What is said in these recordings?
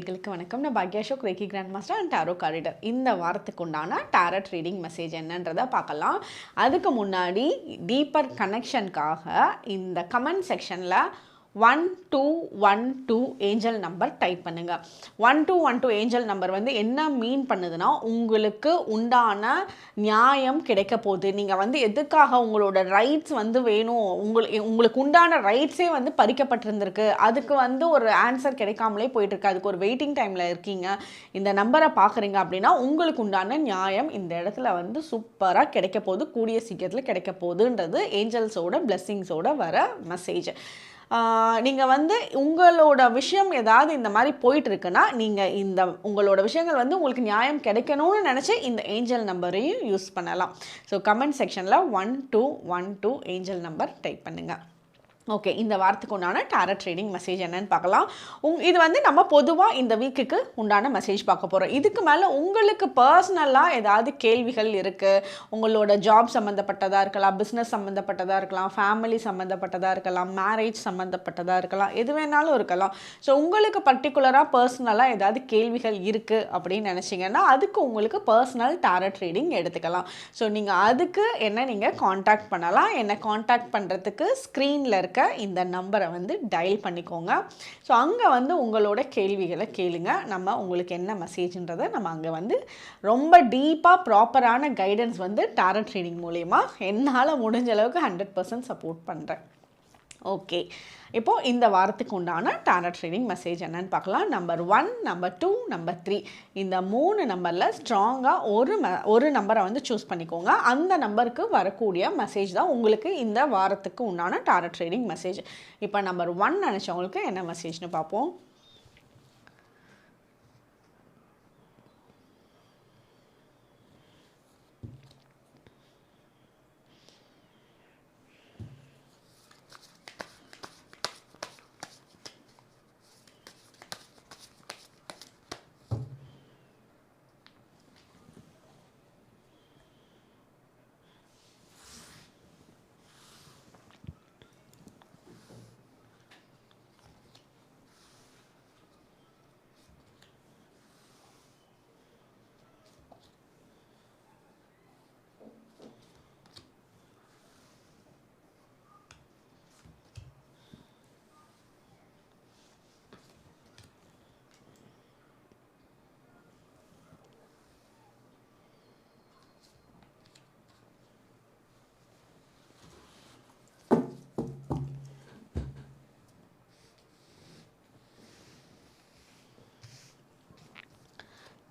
நேர்களுக்கு வணக்கம். நான் Bhagya Ashok reiki grand master and tarot corridor இந்த வாரத்துக்கு உண்டான டேரட் ரீடிங் மெசேஜ் என்னன்றதை பார்க்கலாம். அதுக்கு முன்னாடி டீப்பர் கனெக்ஷனுக்காக இந்த கமெண்ட் செக்ஷனில் one two one two angel number type பண்ணுங்க. One two one two angel number வந்து என்ன மீன் பண்ணுதுன்னா உங்களுக்கு உண்டான நியாயம் கிடைக்க போகுது. நீங்கள் வந்து எதுக்காக உங்களோட ரைட்ஸ் வந்து வேணும்? உங்களுக்கு உங்களுக்கு உண்டான ரைட்ஸே வந்து பறிக்கப்பட்டிருந்திருக்கு. அதுக்கு வந்து ஒரு ஆன்சர் கிடைக்காமலே போயிட்டு இருக்கு அதுக்கு ஒரு வெயிட்டிங் டைமில் இருக்கீங்க. இந்த நம்பரை பார்க்குறீங்க அப்படின்னா உங்களுக்கு உண்டான நியாயம் இந்த இடத்துல வந்து சூப்பராக கிடைக்க போகுது. கூடிய சீக்கிரத்தில் கிடைக்க போகுதுன்றது ஏஞ்சல்ஸோட பிளெஸ்ஸிங்ஸோட வர மெசேஜ் நீங்கள் வந்து உங்களோட விஷயம் ஏதாவது இந்த மாதிரி போயிட்டு இருக்குன்னா நீங்கள் இந்த உங்களோட விஷயங்கள் வந்து உங்களுக்கு நியாயம் கிடைக்கணும்னு நினச்சி இந்த ஏஞ்சல் நம்பரையும் யூஸ் பண்ணலாம். ஸோ கமெண்ட் செக்ஷனில் one two one two angel number type பண்ணுங்கள் ஓகே இந்த வாரத்துக்கு உண்டான டேரட் ட்ரேடிங் மெசேஜ் என்னன்னு பார்க்கலாம். உங் இது வந்து நம்ம பொதுவாக இந்த வீக்குக்கு உண்டான மெசேஜ் பார்க்க போகிறோம் இதுக்கு மேலே உங்களுக்கு பர்சனலாக ஏதாவது கேள்விகள் இருக்குது உங்களோட ஜாப் சம்மந்தப்பட்டதாக இருக்கலாம் பிஸ்னஸ் சம்மந்தப்பட்டதாக இருக்கலாம் ஃபேமிலி சம்மந்தப்பட்டதாக இருக்கலாம் மேரேஜ் சம்மந்தப்பட்டதாக இருக்கலாம் எது வேணாலும் இருக்கலாம். ஸோ உங்களுக்கு பர்டிகுலராக பர்சனலாக ஏதாவது கேள்விகள் இருக்குது அப்படின்னு நினச்சிங்கன்னா அதுக்கு உங்களுக்கு பர்சனல் டேரட் ட்ரேடிங் எடுத்துக்கலாம். ஸோ நீங்கள் அதுக்கு என்ன நீங்கள் காண்டாக்ட் பண்ணலாம்? என்னை காண்டாக்ட் பண்ணுறதுக்கு ஸ்க்ரீனில் இருக்க இந்த நம்பரை வந்து டயல் பண்ணிக்கோங்க. ஸோ அங்கே வந்து உங்களோட கேள்விகளை கேளுங்க. நம்ம உங்களுக்கு என்ன மெசேஜ்ன்றதை நம்ம அங்கே வந்து ரொம்ப டீப்பாக ப்ராப்பரான கைடன்ஸ் வந்து டேரட் ட்ரேடிங் மூலயமா என்னால் முடிஞ்ச அளவுக்கு ஹண்ட்ரட் பர்சன்ட் சப்போர்ட் பண்ணுறேன் ஓகே இப்போது இந்த வாரத்துக்கு உண்டான டேரட் ட்ரேடிங் மெசேஜ் என்னன்னு பார்க்கலாம். Number one number two number three இந்த மூணு நம்பரில் ஸ்ட்ராங்காக ஒரு ம ஒரு நம்பரை வந்து சூஸ் பண்ணிக்கோங்க. அந்த நம்பருக்கு வரக்கூடிய மெசேஜ் தான் உங்களுக்கு இந்த வாரத்துக்கு உண்டான டேரட் ட்ரேடிங் மெசேஜ் இப்போ நம்பர் ஒன் நினச்சவங்களுக்கு என்ன மெசேஜ்னு பார்ப்போம்.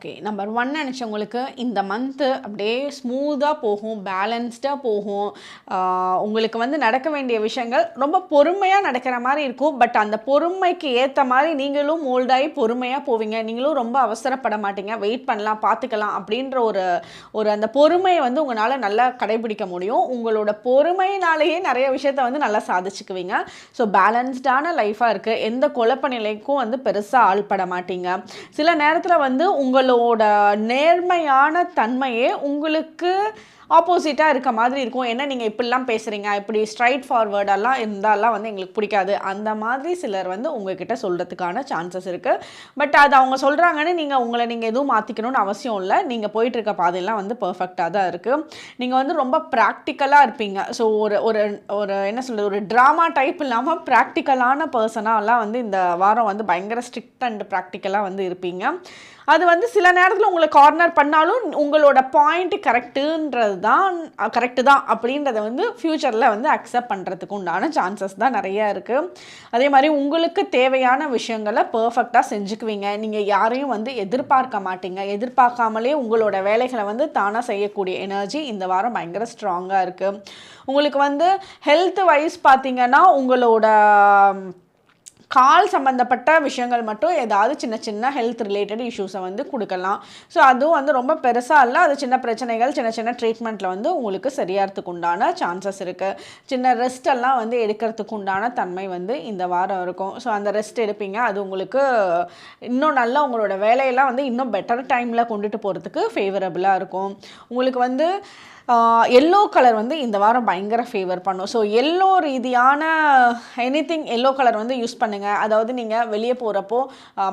ஓகே நம்பர் ஒன் நினச்சவங்களுக்கு இந்த மந்த்து அப்படியே ஸ்மூத்தாக போகும் பேலன்ஸ்டாக போகும். உங்களுக்கு வந்து நடக்க வேண்டிய விஷயங்கள் ரொம்ப பொறுமையாக நடக்கிற மாதிரி இருக்கும். பட் அந்த பொறுமைக்கு ஏற்ற மாதிரி நீங்களும் மோல்டாகி பொறுமையாக போவீங்க. நீங்களும் ரொம்ப அவசரப்பட மாட்டீங்க. வெயிட் பண்ணலாம் பார்த்துக்கலாம் அப்படின்ற ஒரு ஒரு அந்த பொறுமையை வந்து உங்களால் நல்லா கடைபிடிக்க முடியும். உங்களோட பொறுமையினாலேயே நிறைய விஷயத்த வந்து நல்லா சாதிச்சுக்குவீங்க. ஸோ பேலன்ஸ்டான லைஃபாக இருக்குது எந்த குழப்ப நிலைக்கும் வந்து பெருசாக ஆள்பட மாட்டீங்க. சில நேரத்தில் வந்து உங்களோட நேர்மையான தன்மையே உங்களுக்கு ஆப்போசிட்டாக இருக்க மாதிரி இருக்கும். என்ன நீங்கள் இப்படிலாம் பேசுகிறீங்க இப்படி ஸ்ட்ரைட் ஃபார்வேர்டெல்லாம் இருந்தாலாம் வந்து எங்களுக்கு பிடிக்காது. அந்த மாதிரி சிலர் வந்து உங்ககிட்ட சொல்கிறதுக்கான சான்சஸ் இருக்குது பட் அது அவங்க சொல்கிறாங்கன்னு நீங்கள் உங்களை நீங்கள் எதுவும் மாற்றிக்கணும்னு அவசியம் இல்லை. நீங்கள் போயிட்டுருக்க பாதையெல்லாம் வந்து பர்ஃபெக்டாக தான் இருக்குது நீங்கள் வந்து ரொம்ப ப்ராக்டிக்கலாக இருப்பீங்க. ஸோ ஒரு ஒரு ஒரு என்ன சொல்கிறது ஒரு ட்ராமா டைப் இல்லாமல் ப்ராக்டிக்கலான பர்சனாலாம் வந்து இந்த வாரம் வந்து பயங்கர ஸ்ட்ரிக்ட் அண்ட் ப்ராக்டிக்கலாக வந்து இருப்பீங்க. அது வந்து சில நேரத்தில் உங்களை கார்னர் பண்ணாலும் உங்களோட பாயிண்ட் கரெக்டுன்றது தான் கரெக்டு தான் அப்படின்றத வந்து ஃப்யூச்சரில் வந்து அக்செப்ட் பண்ணுறதுக்கு உண்டான சான்சஸ் தான் நிறையா இருக்குது அதே மாதிரி உங்களுக்கு தேவையான விஷயங்களை பர்ஃபெக்டாக செஞ்சுக்குவீங்க. நீங்கள் யாரையும் வந்து எதிர்பார்க்க மாட்டீங்க. எதிர்பார்க்காமலே உங்களோட வேலைகளை வந்து தானாக செய்யக்கூடிய எனர்ஜி இந்த வாரம் பயங்கர ஸ்ட்ராங்காக இருக்குது உங்களுக்கு வந்து ஹெல்த் வைஸ் பார்த்தீங்கன்னா உங்களோட கால் சம்மந்தப்பட்ட விஷயங்கள் மட்டும் ஏதாவது சின்ன சின்ன ஹெல்த் ரிலேட்டட் இஷ்யூஸை வந்து கொடுக்கலாம். ஸோ அதுவும் வந்து ரொம்ப பெருசாக இல்லை அது சின்ன பிரச்சனைகள் சின்ன சின்ன ட்ரீட்மெண்ட்டில் வந்து உங்களுக்கு சரியாகிறதுக்கு உண்டான சான்சஸ் இருக்குது சின்ன ரெஸ்டெல்லாம் வந்து எடுக்கிறதுக்கு உண்டான தன்மை வந்து இந்த வாரம் இருக்கும். ஸோ அந்த ரெஸ்ட் எடுப்பீங்க. அது உங்களுக்கு இன்னும் நல்லா உங்களோட வேலையெல்லாம் வந்து இன்னும் பெட்டர் டைமில் கொண்டுட்டு போகிறதுக்கு ஃபேவரபுளாக இருக்கும். உங்களுக்கு வந்து எல்லோ கலர் வந்து இந்த வாரம் பயங்கர ஃபேவர் பண்ணும். ஸோ எல்லோ ரீதியான எனி திங் எல்லோ கலர் வந்து யூஸ் பண்ணுங்கள் அதாவது நீங்கள் வெளியே போகிறப்போ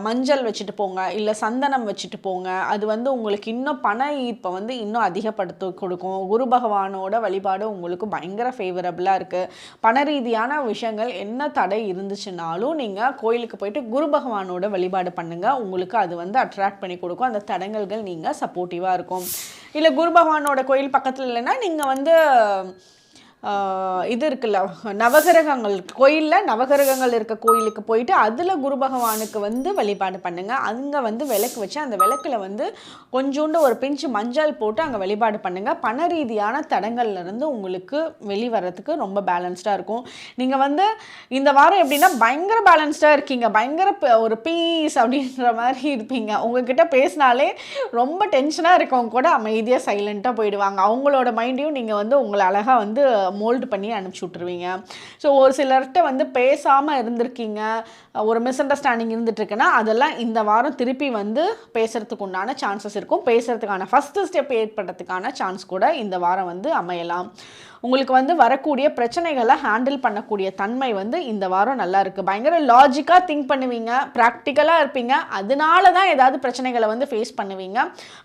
மஞ்சள் வச்சுட்டு போங்க இல்லை சந்தனம் வச்சுட்டு போங்க. அது வந்து உங்களுக்கு இன்னும் பண ஈர்ப்பை வந்து இன்னும் அதிகப்படுத்த கொடுக்கும். குரு பகவானோட வழிபாடு உங்களுக்கு பயங்கர ஃபேவரபுளாக இருக்குது பண ரீதியான விஷயங்கள் என்ன தடை இருந்துச்சுனாலும் நீங்கள் கோயிலுக்கு போயிட்டு குரு பகவானோட வழிபாடு பண்ணுங்கள் உங்களுக்கு அது வந்து அட்ராக்ட் பண்ணி கொடுக்கும். அந்த தடங்கல்கள் நீங்கள் சப்போர்ட்டிவாக இருக்கும். இல்லை குரு பகவானோட கோயில் பக்கத்தில் இல்லைன்னா நீங்கள் வந்து இது இருக்குல்ல நவகிரகங்கள். கோயிலில் நவகிரகங்கள் இருக்க கோயிலுக்கு போயிட்டு அதில் குரு பகவானுக்கு வந்து வழிபாடு பண்ணுங்கள் அங்கே வந்து விளக்கு வச்சு அந்த விளக்கில் வந்து கொஞ்சோண்டு ஒரு பிஞ்சு மஞ்சள் போட்டு அங்கே வழிபாடு பண்ணுங்கள் பண ரீதியான தடங்கள்லேருந்து உங்களுக்கு வெளிவரத்துக்கு ரொம்ப பேலன்ஸ்டாக இருக்கும். நீங்கள் வந்து இந்த வாரம் எப்படின்னா பயங்கர பேலன்ஸ்டாக இருக்கீங்க. பயங்கர ஒரு பீஸ் அப்படின்ற மாதிரி இருப்பீங்க. உங்ககிட்ட பேசினாலே ரொம்ப டென்ஷனாக இருக்கவங்க கூட அமைதியாக சைலண்ட்டாக போயிடுவாங்க. அவங்களோட மைண்டையும் நீங்கள் வந்து உங்களை அழகாக வந்து மோல்டு பண்ணி அனுப்பிச்சி விட்ருவீங்க ஸோ ஒரு சிலர்கிட்ட வந்து பேசாமல் இருந்திருக்கீங்க. ஒரு மிஸ் அண்டர்ஸ்டாண்டிங் இருந்துட்டுருக்குன்னா அதெல்லாம் இந்த வாரம் திருப்பி வந்து பேசுகிறதுக்கு உண்டான சான்சஸ் இருக்கும். பேசுகிறதுக்கான ஃபஸ்ட்டு ஸ்டெப் ஏற்படுறதுக்கான சான்ஸ் கூட இந்த வாரம் வந்து அமையலாம். உங்களுக்கு வந்து வரக்கூடிய பிரச்சனைகளை ஹேண்டில் பண்ணக்கூடிய தன்மை வந்து இந்த வாரம் நல்லா இருக்குது பயங்கர லாஜிக்காக திங்க் பண்ணுவீங்க ப்ராக்டிக்கலாக இருப்பீங்க. அதனால தான் ஏதாவது பிரச்சனைகளை வந்து ஃபேஸ் பண்ணுவீங்க.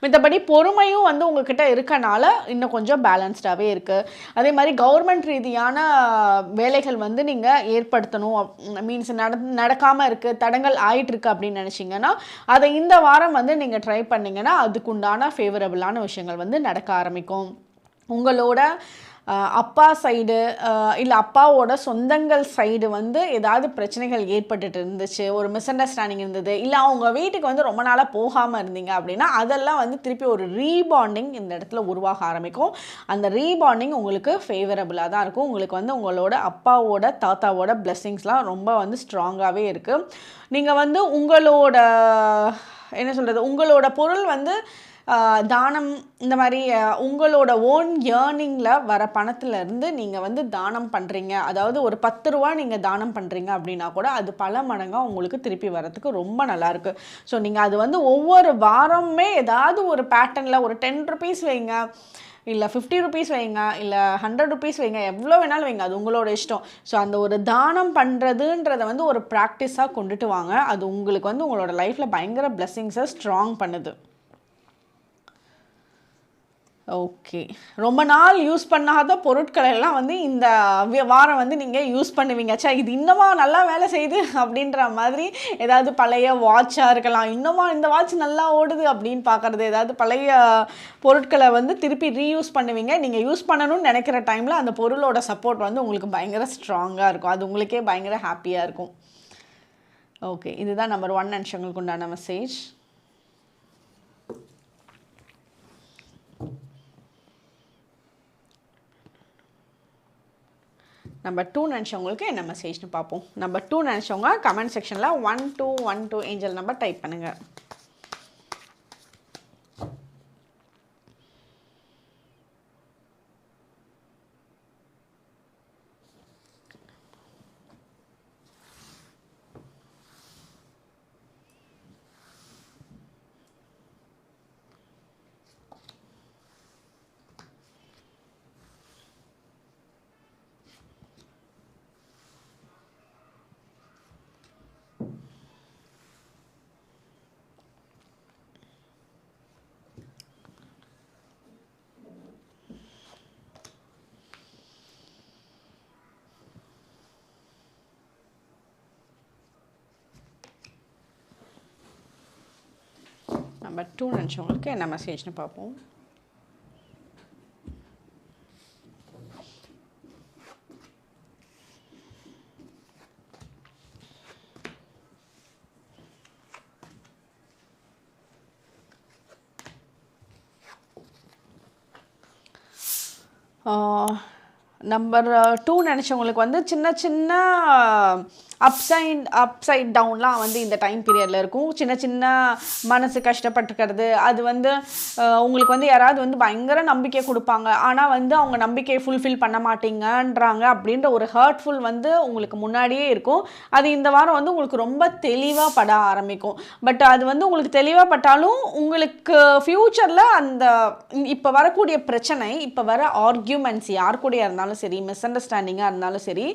மித்தபடி பொறுமையும் வந்து உங்ககிட்ட இருக்கனால இன்னும் கொஞ்சம் பேலன்ஸ்டாகவே இருக்குது அதே மாதிரி கவர்மெண்ட் ரீதியான வேலைகள் வந்து நீங்கள் ஏற்படுத்தணும். மீன்ஸ் நட நடக்காமல் இருக்குது தடங்கள் ஆயிட்டுருக்கு அப்படின்னு நினச்சிங்கன்னா அதை இந்த வாரம் வந்து நீங்கள் ட்ரை பண்ணிங்கன்னா அதுக்குண்டான ஃபேவரபுளான விஷயங்கள் வந்து நடக்க ஆரம்பிக்கும். உங்களோட அப்பா சைடு இல்லை அப்பாவோட சொந்தங்கள் சைடு வந்து ஏதாவது பிரச்சனைகள் ஏற்பட்டுட்டு இருந்துச்சு ஒரு மிஸ் அண்டர்ஸ்டாண்டிங் இருந்தது இல்லை அவங்க வீட்டுக்கு வந்து ரொம்ப நாளாக போகாமல் இருந்தீங்க அப்படின்னா அதெல்லாம் வந்து திருப்பி ஒரு ரீபாண்டிங் இந்த இடத்துல உருவாக ஆரம்பிக்கும். அந்த ரீபாண்டிங் உங்களுக்கு ஃபேவரபுளாக தான் இருக்கும். உங்களுக்கு வந்து உங்களோட அப்பாவோட தாத்தாவோட பிளெஸ்ஸிங்ஸ்லாம் ரொம்ப வந்து ஸ்ட்ராங்காகவே இருக்குது நீங்கள் வந்து உங்களோட என்ன சொல்கிறது உங்களோட பொருள் வந்து தானம் இந்த மாதிரி உங்களோட ஓன் ஏர்னிங்கில் வர பணத்துலேருந்து நீங்கள் வந்து தானம் பண்ணுறீங்க அதாவது ஒரு பத்து ரூபா நீங்கள் தானம் பண்ணுறீங்க அப்படின்னா கூட அது பல மடங்காக உங்களுக்கு திருப்பி வரத்துக்கு ரொம்ப நல்லாயிருக்கு ஸோ நீங்கள் அது வந்து ஒவ்வொரு வாரமுமே ஏதாவது ஒரு பேட்டர்னில் ஒரு டென் ருபீஸ் வைங்க இல்லை ஃபிஃப்டி ருபீஸ் வைங்க இல்லை ஹண்ட்ரட் ருபீஸ் வைங்க எவ்வளோ வேணாலும் வைங்க அது உங்களோட இஷ்டம். ஸோ அந்த ஒரு தானம் பண்ணுறதுன்றதை வந்து ஒரு ப்ராக்டிஸாக கொண்டுட்டு வாங்க. அது உங்களுக்கு வந்து உங்களோட லைஃப்பில் பயங்கர பிளெஸ்ஸிங்ஸை ஸ்ட்ராங் பண்ணுது. ஓகே ரொம்ப நாள் யூஸ் பண்ணாத பொருட்கள் எல்லாம் வந்து இந்த வாரம் வந்து நீங்கள் யூஸ் பண்ணுவீங்க. சா இது இன்னமா நல்லா வேலை செய்யுது அப்படின்ற மாதிரி ஏதாவது பழைய வாட்சாக இருக்கலாம். இன்னமா இந்த வாட்ச் நல்லா ஓடுது அப்படின்னு பார்க்குறது ஏதாவது பழைய பொருட்களை வந்து திருப்பி ரீயூஸ் பண்ணுவீங்க. நீங்கள் யூஸ் பண்ணணும்னு நினைக்கிற டைமில் அந்த பொருளோட சப்போர்ட் வந்து உங்களுக்கு பயங்கர ஸ்ட்ராங்காக இருக்கும். அது உங்களுக்கே பயங்கர ஹாப்பியாக இருக்கும். ஓகே இதுதான் நம்பர் ஒன் நிமிஷங்களுக்கு உண்டான மெசேஜ் நம்பர் டூ நினச்சவங்களுக்கு என்ன மெசேஜ்னு பார்ப்போம். நம்பர் டூ நினச்சவங்க கமெண்ட் செக்ஷனில் one two one two angel number type பண்ணுங்கள் நம்பர் டூ நினச்சவங்களுக்கு என்ன மெசேஜ்னு பார்ப்போம். நம்பர் டூ நினச்சவங்களுக்கு வந்து சின்ன சின்ன அப்சைட் அப்சைட் டவுன்லாம் வந்து இந்த டைம் பீரியடில் இருக்கும். சின்ன சின்ன மனசு கஷ்டப்பட்டுக்கிறது. அது வந்து உங்களுக்கு வந்து யாராவது வந்து பயங்கர நம்பிக்கை கொடுப்பாங்க. ஆனால் வந்து அவங்க நம்பிக்கையை ஃபுல்ஃபில் பண்ண மாட்டீங்கன்றாங்க அப்படின்ற ஒரு ஹர்ட்ஃபுல் வந்து உங்களுக்கு முன்னாடியே இருக்கும். அது இந்த வாரம் வந்து உங்களுக்கு ரொம்ப தெளிவாக பட ஆரம்பிக்கும். பட் அது வந்து உங்களுக்கு தெளிவாக பட்டாலும் உங்களுக்கு ஃப்யூச்சரில் அந்த இப்போ வரக்கூடிய பிரச்சனை இப்போ வர ஆர்கியூமெண்ட்ஸ் யார் கூடயா இருந்தாலும் சரி மிஸ் அண்டர்ஸ்டாண்டிங்காக இருந்தாலும் சரி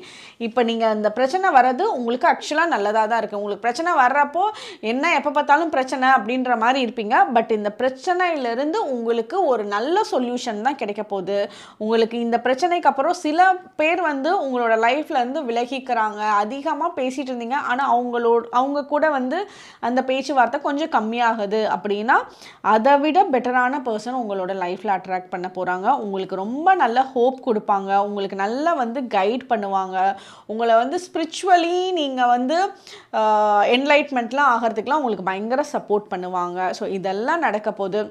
இப்போ நீங்கள் அந்த பிரச்சனை வர்றது உங்களுக்கு ஆக்சுவலாக நல்லதாக தான் இருக்குது உங்களுக்கு பிரச்சனை வர்றப்போ என்ன எப்போ பார்த்தாலும் பிரச்சனை அப்படின்ற மாதிரி இருப்பீங்க. பட் இந்த பிரச்சனையிலிருந்து உங்களுக்கு ஒரு நல்ல சொல்யூஷன் தான் கிடைக்க போகுது. உங்களுக்கு இந்த பிரச்சனைக்கு அப்புறம் சில பேர் வந்து உங்களோட லைஃப்லேருந்து விலகிக்கிறாங்க. அதிகமாக பேசிகிட்டு இருந்தீங்க. ஆனால் அவங்களோட அவங்க கூட வந்து அந்த பேச்சுவார்த்தை கொஞ்சம் கம்மியாகுது அப்படின்னா அதை விட பெட்டரான பர்சன் உங்களோட லைஃப்பில் அட்ராக்ட் பண்ண போகிறாங்க உங்களுக்கு ரொம்ப நல்ல ஹோப் கொடுப்பாங்க. உங்களுக்கு நல்லா வந்து கைட் பண்ணுவாங்க. உங்களை வந்து ஸ்பிரிச்சுவலி நீங்கள் வந்து என்லைட்மெண்ட்லாம் ஆகிறதுக்கெலாம் உங்களுக்கு பயங்கர சப்போர்ட் பண்ணுவாங்க. ஸோ இதெல்லாம் நடக்க போகுது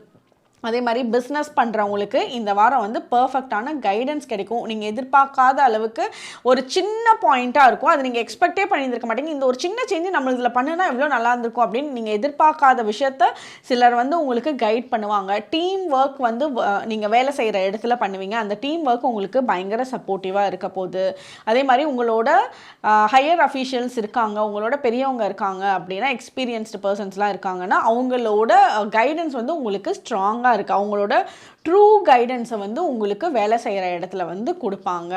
அதே மாதிரி பிஸ்னஸ் பண்ணுறவங்களுக்கு இந்த வாரம் வந்து பர்ஃபெக்டான கைடன்ஸ் கிடைக்கும். நீங்கள் எதிர்பார்க்காத அளவுக்கு ஒரு சின்ன பாயிண்ட்டாக இருக்கும். அது நீங்கள் எக்ஸ்பெக்டே பண்ணியிருக்க மாட்டீங்க. இந்த ஒரு சின்ன சேஞ்சு நம்ம இதில் பண்ணுனா எவ்வளோ நல்லா இருந்திருக்கும் அப்படின்னு நீங்கள் எதிர்பார்க்காத விஷயத்த சிலர் வந்து உங்களுக்கு கைட் பண்ணுவாங்க. டீம் ஒர்க் வந்து நீங்கள் வேலை செய்கிற இடத்துல பண்ணுவீங்க. அந்த டீம் ஒர்க் உங்களுக்கு பயங்கர சப்போர்ட்டிவாக இருக்க போகுது. அதே மாதிரி உங்களோட ஹையர் அஃபீஷியல்ஸ் இருக்காங்க. உங்களோட பெரியவங்க இருக்காங்க அப்படின்னா எக்ஸ்பீரியன்ஸ்டு பர்சன்ஸ்லாம் இருக்காங்கன்னா அவங்களோட கைடன்ஸ் வந்து உங்களுக்கு ஸ்ட்ராங்காக இருக்குது அவங்களோட ட்ரூ கைடன்ஸை வந்து உங்களுக்கு வேலை செய்கிற இடத்துல வந்து கொடுப்பாங்க.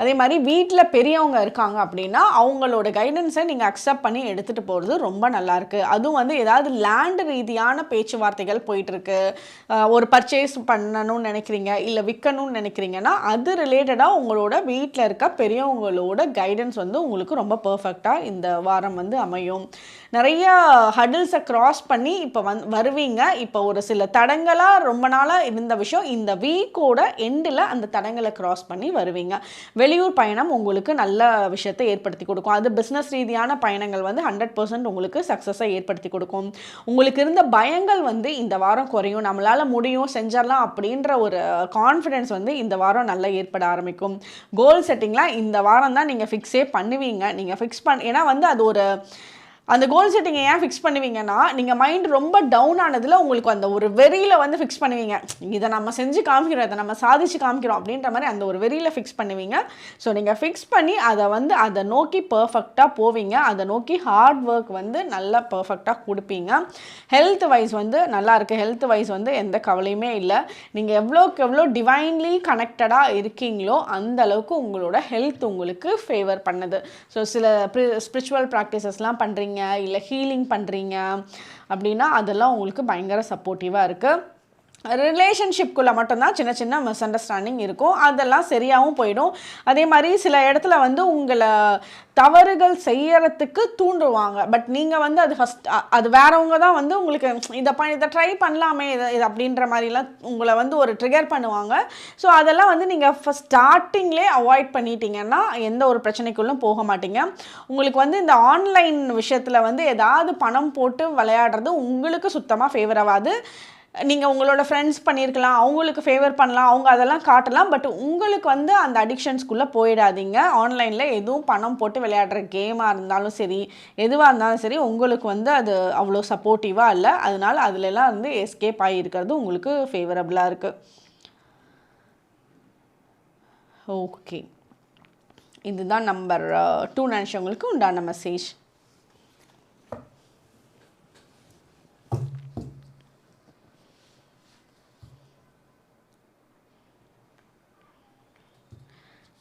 அதே மாதிரி வீட்டில் பெரியவங்க இருக்காங்க அப்படின்னா அவங்களோட கைடன்ஸை நீங்கள் அக்செப்ட் பண்ணி எடுத்துகிட்டு போகிறது ரொம்ப நல்லாயிருக்கு அதுவும் வந்து ஏதாவது லேண்ட் ரீதியான பேச்சுவார்த்தைகள் போயிட்டுருக்கு. ஒரு பர்ச்சேஸ் பண்ணணும்னு நினைக்கிறீங்க இல்லை விற்கணும்னு நினைக்கிறீங்கன்னா அது ரிலேட்டடாக உங்களோட வீட்டில் இருக்க பெரியவங்களோட கைடன்ஸ் வந்து உங்களுக்கு ரொம்ப பர்ஃபெக்டாக இந்த வாரம் வந்து அமையும். நிறைய ஹடில்ஸை க்ராஸ் பண்ணி இப்போ வந் வருவீங்க. இப்போ ஒரு சில தடங்களாக ரொம்ப நாளாக இருந்த விஷயம் இந்த வீக்கோட எண்டில் அந்த தடங்களை க்ராஸ் பண்ணி வருவீங்க. வெளியூர் பயணம் உங்களுக்கு நல்ல விஷயத்தை ஏற்படுத்தி கொடுக்கும். அது பிஸ்னஸ் ரீதியான பயணங்கள் வந்து ஹண்ட்ரட் பர்சன்ட் உங்களுக்கு சக்ஸஸை ஏற்படுத்தி கொடுக்கும். உங்களுக்கு இருந்த பயங்கள் வந்து இந்த வாரம் குறையும். நம்மளால் முடியும் செஞ்சிடலாம் அப்படின்ற ஒரு கான்ஃபிடென்ஸ் வந்து இந்த வாரம் நல்லா ஏற்பட ஆரம்பிக்கும். கோல் செட்டிங்லாம் இந்த வாரம் தான் நீங்கள் ஃபிக்ஸே பண்ணுவீங்க. நீங்கள் ஃபிக்ஸ் பண் ஏன்னா வந்து அது ஒரு அந்த கோல் செட்டிங்கை ஏன் ஃபிக்ஸ் பண்ணுவீங்கன்னா நீங்கள் மைண்ட் ரொம்ப டவுன் ஆனதில் உங்களுக்கு அந்த ஒரு வெறியில் வந்து ஃபிக்ஸ் பண்ணுவீங்க. இதை நம்ம செஞ்சு காமிக்கிறோம் இதை நம்ம சாதிச்சு காமிக்கிறோம் அப்படின்ற மாதிரி அந்த ஒரு வெறியில் ஃபிக்ஸ் பண்ணுவீங்க. ஸோ நீங்கள் ஃபிக்ஸ் பண்ணி அதை வந்து அதை நோக்கி பர்ஃபெக்டாக போவீங்க. அதை நோக்கி ஹார்ட் ஒர்க் வந்து நல்லா பர்ஃபெக்டாக கொடுப்பீங்க. ஹெல்த் வைஸ் வந்து நல்லா இருக்குது ஹெல்த் வைஸ் வந்து எந்த கவலையுமே இல்லை. நீங்கள் எவ்வளோக்கு எவ்வளோ டிவைன்லி கனெக்டடாக இருக்கீங்களோ அந்த அளவுக்கு உங்களோட ஹெல்த் உங்களுக்கு ஃபேவர் பண்ணுது. ஸோ சில ஸ்பிரிச்சுவல் ப்ராக்டிசஸ்லாம் பண்ணுறீங்க இல்லை ஹீலிங் பண்ணுறீங்க அப்படின்னா அதெல்லாம் உங்களுக்கு பயங்கர சப்போர்ட்டிவாக இருக்குது ரிலேஷன்ஷிப்குள்ளே மட்டும்தான் சின்ன சின்ன மிஸ் அண்டர்ஸ்டாண்டிங் இருக்கும். அதெல்லாம் சரியாகவும் போயிடும். அதே மாதிரி சில இடத்துல வந்து உங்களை தவறுகள் செய்யறதுக்கு தூண்டுவாங்க. பட் நீங்கள் வந்து அது ஃபஸ்ட் அது வேறவங்க தான் வந்து உங்களுக்கு இதை ப இதை ட்ரை பண்ணலாமே இதை இது அப்படின்ற மாதிரிலாம் உங்களை வந்து ஒரு ட்ரிகர் பண்ணுவாங்க. ஸோ அதெல்லாம் வந்து நீங்கள் ஃபஸ்ட் ஸ்டார்டிங்லேயே அவாய்ட் பண்ணிட்டீங்கன்னா எந்த ஒரு பிரச்சனைக்குள்ளும் போக மாட்டீங்க. உங்களுக்கு வந்து இந்த ஆன்லைன் விஷயத்தில் வந்து ஏதாவது பணம் போட்டு விளையாடுறது உங்களுக்கு சுத்தமாக ஃபேவர் ஆகாது. நீங்கள் உங்களோட ஃப்ரெண்ட்ஸ் பண்ணியிருக்கலாம் அவங்களுக்கு ஃபேவர் பண்ணலாம் அவங்க அதெல்லாம் காட்டலாம் பட் உங்களுக்கு வந்து அந்த அடிக்ஷன்ஸ்குள்ளே போயிடாதீங்க. ஆன்லைனில் எதுவும் பணம் போட்டு விளையாடுற கேமாக இருந்தாலும் சரி எதுவாக இருந்தாலும் சரி உங்களுக்கு வந்து அது அவ்வளோ சப்போர்ட்டிவாக இல்லை. அதனால் அதுலலாம் வந்து எஸ்கேப் ஆகியிருக்கிறது உங்களுக்கு ஃபேவரபுளாக இருக்குது ஓகே இதுதான் நம்பர் டூ நினச்சவங்களுக்கு உண்டான மெசேஜ்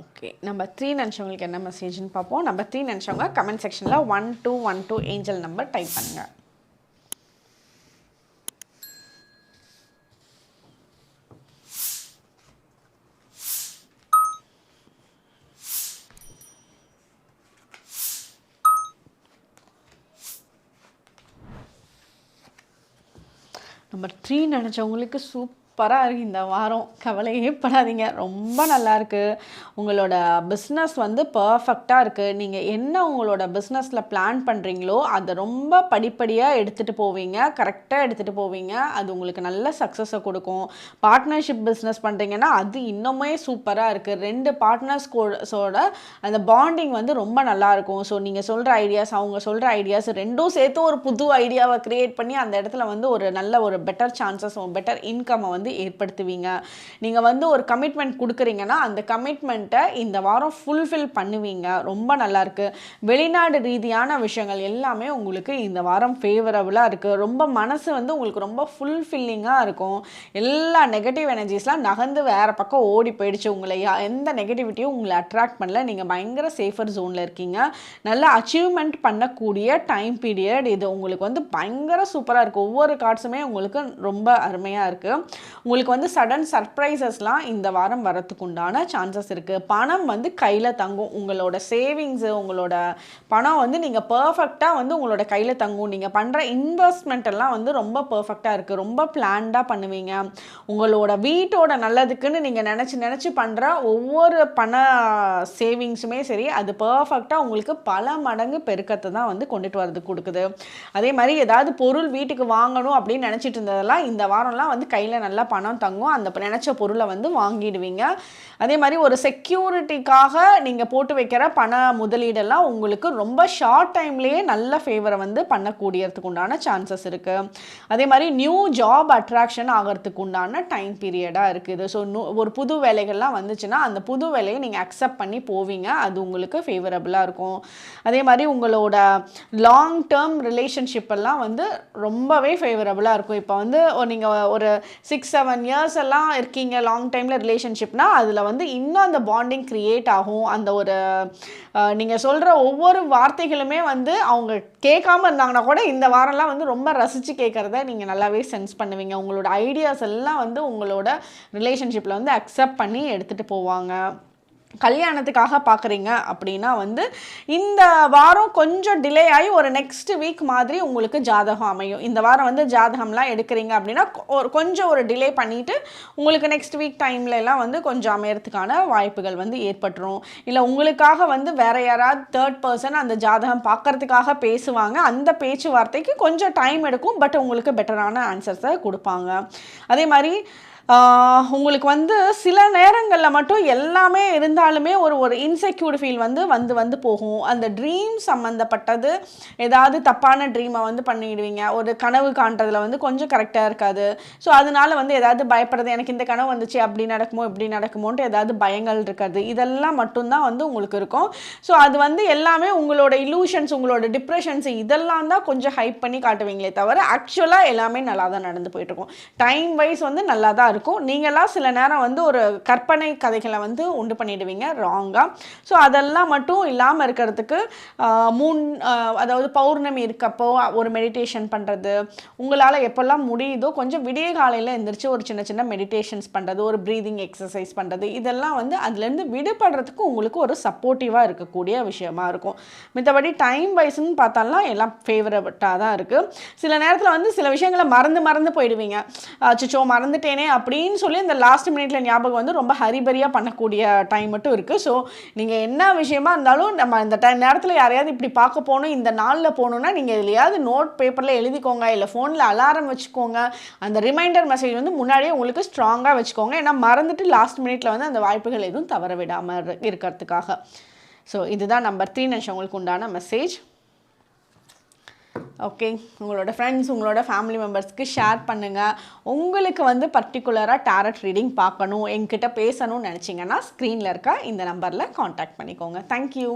ஓகே நம்ம த்ரீ நினச்சவங்களுக்கு என்ன மெசேஜ்னு பார்ப்போம். நம்ம த்ரீ நினச்சவங்க கமெண்ட் செக்ஷனில் one two one two angel number type பண்ணுங்கள் நம்பர் த்ரீ நினச்சவங்களுக்கு சூப் சூப்பராக இருக்குது இந்த வாரம் கவலையே படாதீங்க. ரொம்ப நல்லா இருக்குது உங்களோட பிஸ்னஸ் வந்து பர்ஃபெக்டாக இருக்குது நீங்கள் என்ன உங்களோட பிஸ்னஸில் பிளான் பண்ணுறீங்களோ அதை ரொம்ப படிப்படியாக எடுத்துகிட்டு போவீங்க. கரெக்டாக எடுத்துகிட்டு போவீங்க. அது உங்களுக்கு நல்ல சக்ஸஸை கொடுக்கும். பார்ட்னர்ஷிப் பிஸ்னஸ் பண்ணுறீங்கன்னா அது இன்னுமே சூப்பராக இருக்குது ரெண்டு பார்ட்னர்ஸ் கோட அந்த பாண்டிங் வந்து ரொம்ப நல்லாயிருக்கும் ஸோ நீங்கள் சொல்கிற ஐடியாஸ் அவங்க சொல்கிற ஐடியாஸ் ரெண்டும் சேர்த்து ஒரு புது ஐடியாவை க்ரியேட் பண்ணி அந்த இடத்துல வந்து ஒரு நல்ல ஒரு பெட்டர் சான்சஸ் பெட்டர் இன்கம்மை வந்து வந்து ஏற்படுத்துவீங்க. நீங்கள் வந்து ஒரு கமிட்மெண்ட் கொடுக்குறீங்கன்னா அந்த கமிட்மெண்ட்டை இந்த வாரம் ஃபுல்ஃபில் பண்ணுவீங்க. ரொம்ப நல்லாயிருக்கு வெளிநாடு ரீதியான விஷயங்கள் எல்லாமே உங்களுக்கு இந்த வாரம் ஃபேவரபுளாக இருக்குது ரொம்ப மனசு வந்து உங்களுக்கு ரொம்ப ஃபுல்ஃபில்லிங்காக இருக்கும். எல்லா நெகட்டிவ் எனர்ஜிஸ்லாம் நகர்ந்து வேறு பக்கம் ஓடி போயிடுச்சு உங்களை. எந்த நெகட்டிவிட்டியும் உங்களை அட்ராக்ட் பண்ணல. நீங்கள் பயங்கர சேஃபர் ஜோனில் இருக்கீங்க. நல்லா அச்சீவ்மெண்ட் பண்ணக்கூடிய டைம் பீரியட் இது. உங்களுக்கு வந்து பயங்கர சூப்பராக இருக்குது ஒவ்வொரு கார்ட்ஸுமே உங்களுக்கு ரொம்ப அருமையாக இருக்குது உங்களுக்கு வந்து சடன் சர்ப்ரைசஸ்லாம் இந்த வாரம் வரத்துக்கு உண்டான சான்சஸ் இருக்குது பணம் வந்து கையில் தங்கும். உங்களோட சேவிங்ஸு உங்களோட பணம் வந்து நீங்கள் பர்ஃபெக்டாக வந்து உங்களோட கையில் தங்கும். நீங்கள் பண்ணுற இன்வெஸ்ட்மெண்ட் எல்லாம் வந்து ரொம்ப பர்ஃபெக்டாக இருக்குது ரொம்ப பிளான்டாக பண்ணுவீங்க. உங்களோட வீட்டோட நல்லதுக்குன்னு நீங்கள் நினச்சி நினச்சி பண்ணுற ஒவ்வொரு பண சேவிங்ஸுமே சரி அது பர்ஃபெக்டாக உங்களுக்கு பல மடங்கு பெருக்கத்தை தான் வந்து கொண்டுட்டு வரது கொடுக்குது. அதே மாதிரி ஏதாவது பொருள் வீட்டுக்கு வாங்கணும் அப்படின்னு நினச்சிட்டு இருந்ததெல்லாம் இந்த வாரம்லாம் வந்து கையில் நல்லா பணம் தங்கும் அந்த நினச்ச பொருளை வந்து வாங்கிடுவீங்க. அதே மாதிரி ஒரு செக்யூரிட்டிக்காக நீங்கள் போட்டு வைக்கிற பண முதலீடெல்லாம் உங்களுக்கு ரொம்ப ஷார்ட் டைம்லேயே நல்ல ஃபேவரை வந்து பண்ணக்கூடியதுக்கு உண்டான சான்சஸ் இருக்குது அதே மாதிரி நியூ ஜாப் அட்ராக்ஷன் ஆகிறதுக்கு உண்டான டைம் பீரியடாக இருக்குது ஸோ ஒரு புது வேலைகள்லாம் வந்துச்சுன்னா அந்த புது வேலையை நீங்கள் அக்செப்ட் பண்ணி போவீங்க. அது உங்களுக்கு ஃபேவரபுளாக இருக்கும். அதே மாதிரி உங்களோட லாங் டேர்ம் ரிலேஷன்ஷிப் எல்லாம் வந்து ரொம்பவே ஃபேவரபுளாக இருக்கும். இப்போ வந்து நீங்கள் ஒரு சிக்ஸ் செவன் இயர்ஸ் எல்லாம் இருக்கீங்க லாங் டைமில் ரிலேஷன்ஷிப்னா அதில் வந்து இன்னும் அந்த பாண்டிங் க்ரியேட் ஆகும். அந்த ஒரு நீங்கள் சொல்கிற ஒவ்வொரு வார்த்தைகளுமே வந்து அவங்க கேட்காம இருந்தாங்கன்னா கூட இந்த வாரம்லாம் வந்து ரொம்ப ரசித்து கேட்குறத நீங்கள் நல்லாவே சென்ஸ் பண்ணுவீங்க. உங்களோட ஐடியாஸ் எல்லாம் வந்து உங்களோட ரிலேஷன்ஷிப்பில் வந்து அக்செப்ட் பண்ணி எடுத்துகிட்டு போவாங்க. கல்யாணத்துக்காக பார்க்குறீங்க அப்படின்னா வந்து இந்த வாரம் கொஞ்சம் டிலே ஆகி ஒரு நெக்ஸ்ட் வீக் மாதிரி உங்களுக்கு ஜாதகம் அமையும். இந்த வாரம் வந்து ஜாதகம்லாம் எடுக்கிறீங்க அப்படின்னா ஒரு கொஞ்சம் ஒரு டிலே பண்ணிவிட்டு உங்களுக்கு நெக்ஸ்ட் வீக் டைம்லலாம் வந்து கொஞ்சம் அமையறதுக்கான வாய்ப்புகள் வந்து ஏற்பட்டுரும். இல்லை உங்களுக்காக வந்து வேற யாராவது தேர்ட் பர்சன் அந்த ஜாதகம் பார்க்கறதுக்காக பேசுவாங்க. அந்த பேச்சுவார்த்தைக்கு கொஞ்சம் டைம் எடுக்கும் பட் உங்களுக்கு பெட்டரான ஆன்சர்ஸை கொடுப்பாங்க. அதே மாதிரி உங்களுக்கு வந்து சில நேரங்களில் மட்டும் எல்லாமே இருந்தாலுமே ஒரு ஒரு இன்செக்யூர்டு ஃபீல் வந்து வந்து வந்து போகும். அந்த ட்ரீம் சம்மந்தப்பட்டது ஏதாவது தப்பான ட்ரீமை வந்து பண்ணிடுவீங்க. ஒரு கனவு காண்றதுல வந்து கொஞ்சம் கரெக்டாக இருக்காது. ஸோ அதனால வந்து ஏதாவது பயப்படுறது எனக்கு இந்த கனவு வந்துச்சு அப்படி நடக்குமோ இப்படி நடக்குமோன்ட்டு ஏதாவது பயங்கள் இருக்காது. இதெல்லாம் மட்டும்தான் வந்து உங்களுக்கு இருக்கும். ஸோ அது வந்து எல்லாமே உங்களோட இலூஷன்ஸ் உங்களோட டிப்ரெஷன்ஸ் இதெல்லாம் தான் கொஞ்சம் ஹைப் பண்ணி காட்டுவீங்களே தவிர ஆக்சுவலாக எல்லாமே நல்லா தான் நடந்து போயிட்டுருக்கும். டைம் வைஸ் வந்து நல்லா தான் இருக்கும். நீங்களாம் சில நேரம் வந்து ஒரு கற்பனை கதைகளை வந்து உண்டு பண்ணிடுவீங்க. ராங்காக ஸோ அதெல்லாம் மட்டும் இல்லாமல் இருக்கிறதுக்கு மூன் அதாவது பௌர்ணமி இருக்கப்போ ஒரு மெடிடேஷன் பண்ணுறது உங்களால் எப்போல்லாம் முடியுதோ கொஞ்சம் விடிய காலையில் எழுந்திரிச்சு ஒரு சின்ன சின்ன மெடிடேஷன்ஸ் பண்ணுறது ஒரு ப்ரீதிங் எக்ஸசைஸ் பண்ணுறது இதெல்லாம் வந்து அதுலேருந்து விடுபடுறதுக்கு உங்களுக்கு ஒரு சப்போர்ட்டிவாக இருக்கக்கூடிய விஷயமா இருக்கும். மித்தபடி டைம் வைஸ்ன்னு பார்த்தாலாம் எல்லாம் ஃபேவரட்டாக தான் இருக்குது சில நேரத்தில் வந்து சில விஷயங்களை மறந்து மறந்து போயிடுவீங்க. அச்சோ மறந்துட்டேனே அப்படின்னு சொல்லி இந்த லாஸ்ட் மினிட்ல ஞாபகம் வந்து ரொம்ப ஹரிபரியாக பண்ணக்கூடிய டைம் மட்டும் இருக்குது ஸோ நீங்கள் என்ன விஷயமா இருந்தாலும் நம்ம இந்த டைம் நேரத்தில் யாரையாவது இப்படி பார்க்க போகணும் இந்த நாளில் போகணுன்னா நீங்கள் எதுலையாவது நோட் பேப்பரில் எழுதிக்கோங்க இல்லை ஃபோனில் அலாரம் வச்சுக்கோங்க. அந்த ரிமைண்டர் மெசேஜ் வந்து முன்னாடியே உங்களுக்கு ஸ்ட்ராங்காக வச்சுக்கோங்க. ஏன்னா மறந்துட்டு லாஸ்ட் மினிட்ல வந்து அந்த வாய்ப்புகள் எதுவும் தவற விடாமல் இருக்கிறதுக்காக. ஸோ இதுதான் நம்பர் த்ரீ நிமிஷம் உங்களுக்கு உண்டான மெசேஜ் ஓகே உங்களோட ஃப்ரெண்ட்ஸ் உங்களோட ஃபேமிலி மெம்பர்ஸ்க்கு ஷேர் பண்ணுங்கள் உங்களுக்கு வந்து பர்டிகுலராக டேரட் ரீடிங் பார்க்கணும் என்கிட்ட பேசணும்னு நினச்சிங்கன்னா ஸ்க்ரீனில் இருக்க இந்த நம்பரில் காண்டாக்ட் பண்ணிக்கோங்க. தேங்க்யூ